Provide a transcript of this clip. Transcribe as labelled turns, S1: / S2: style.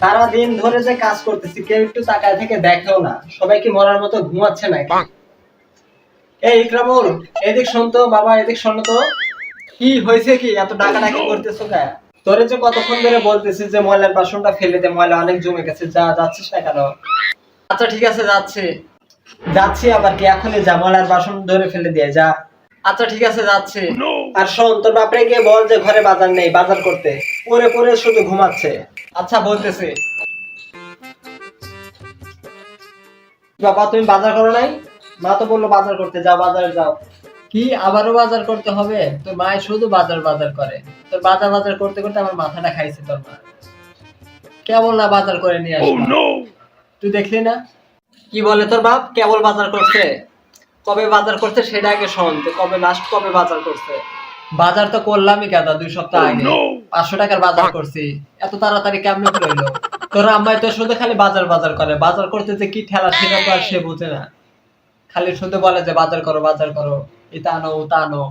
S1: সারা দিন ধরে যে কাজ করতেছি কেউ একটু তাকায় থেকে দেখেও না। সবাই কি মরার মতো ঘুমাচ্ছে নাকি এই ইকরামুল এদিক শোন তো বাবা এদিক শোনো তো। কি হয়েছে কি? এত ডাকাডাকি করতেছো কে? তোরে যে কতক্ষণ ধরে বলতেছি যে ময়লার বাসনটা ফেলে দে ময়লা অনেক জমে গেছে যা যাচ্ছিস না কেন? আচ্ছা ঠিক আছে যাচ্ছি। যাচ্ছি আবার কি? এখনই যা ময়লার বাসন ধরে ফেলে দিয়ে যা। আচ্ছা ঠিক আছে যাচ্ছি। আর শোন তোর বাপরে গিয়ে বল যে ঘরে বাজার নেই বাজার করতে। পরে পরে শুধু ঘুমাচ্ছে। আচ্ছা বলতেছি। বাবা তুমি বাজার করো নাই? মা তো বলল বাজার করতে যাও বাজারে যাও। কি? আবারও বাজার করতে হবে? তোর মায় শুধু বাজার বাজার করে। তোর বাজার বাজার করতে করতে আমার মাথাটা খাইছে তোর মা। কেবল না বাজার করে নিয়ে আসবে। তুই দেখলি না? কি বলে তোর বাপ? কেবল বাজার করছে। কবে বাজার করছে সেটা আগে শোন কবে লাস্ট কবে বাজার করছে। বাজার তো করলামই কাদা দুই সপ্তাহ আগে। পাঁচশো টাকার বাজার করছি। এত তাড়াতাড়ি কেমনে করল তোর আম্মাই তো শুধু খালি বাজার বাজার করে। বাজার করতে যে কি ঠেলা সেটা তো আর সে বুঝে না। খালি শুধু বলে যে বাজার করো বাজার করো। এটা আনো ওটা আনো।